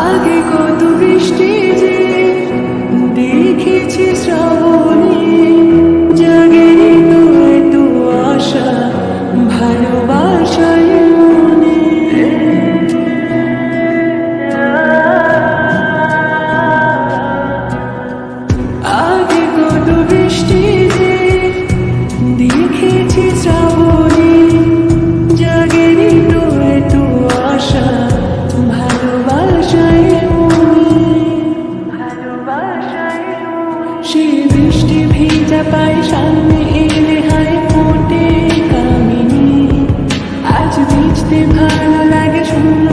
আগে কত বৃষ্টি যে দেখেছি শ্রাবণ সে বৃষ্টি ভেজা পায় সামনে এলে হায় ফোটে কামিনী। আজ ভিজতে ভালো লাগে শুনে